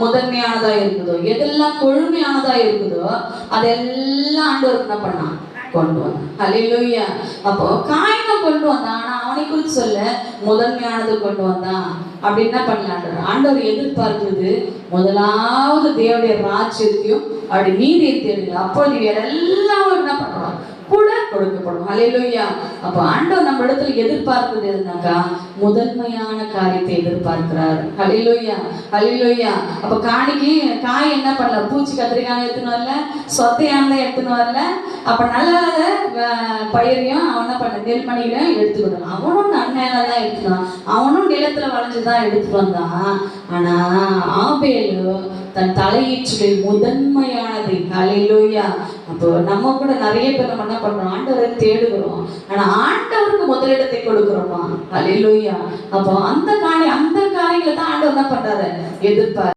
முதன்மையானதா இருக்குதோ? எதெல்லாம் கொழுமையானதா இருக்குதோ அதெல்லாம் ஆண்டவர் என்ன பண்ணான் கொண்டு வந்தான் ஹalleluya. அப்போ காயினை கொண்டு வந்தான். ஆனா அவனை குறித்து சொல்ல முதன்மையானது கொண்டு வந்தான். அப்படி என்ன பண்ணல ஆண்டவர்? ஆண்டவர் எதிர்பார்க்கிறது முதலாவது தேவடைய ராஜ்யத்தையும் அப்படி நீதியை தேடுங்க. அப்போ நீ வேற எல்லாம் என்ன பண்ண கொடுக்கப்படும். அலையிலோயா அப்போ ஆண்டவர் நம்ம இடத்துல எதிர்பார்க்கிறது எதுனாக்கா முதன்மையான காரியத்தை எதிர்பார்க்கிறார். அலையிலோயா அலையிலோயா அப்ப காணிக்கு காய் என்ன பண்ணல? பூச்சி கத்திரிக்காய் எடுத்துன்னு வரல சொத்தையானதை எடுத்துன்னு வரல. அப்ப நல்ல பயிரையும் அவன் என்ன பண்ண நெல்மணியிலும் எடுத்துக்கணும் அவனும் நன்மையான தான் எடுத்துனான் அவனும் நிலத்துல வளைஞ்சுதான் எடுத்துட்டு வந்தான். ஆனா ஆபேலும் தன் தலையீற்றுடைய முதன்மையானது. அலையிலோயா அப்போ நம்ம கூட நிறைய பேர் நம்ம என்ன பண்றோம்? ஆண்டவரை தேடுகிறோம். ஆனா ஆண்டவருக்கு முதலிடத்தை கொடுக்கிறோமா? அலையிலோயா அப்போ அந்த காணி அந்த காரியங்களை தான் ஆண்டவர் என்ன பண்றாரு? எதிர்பார்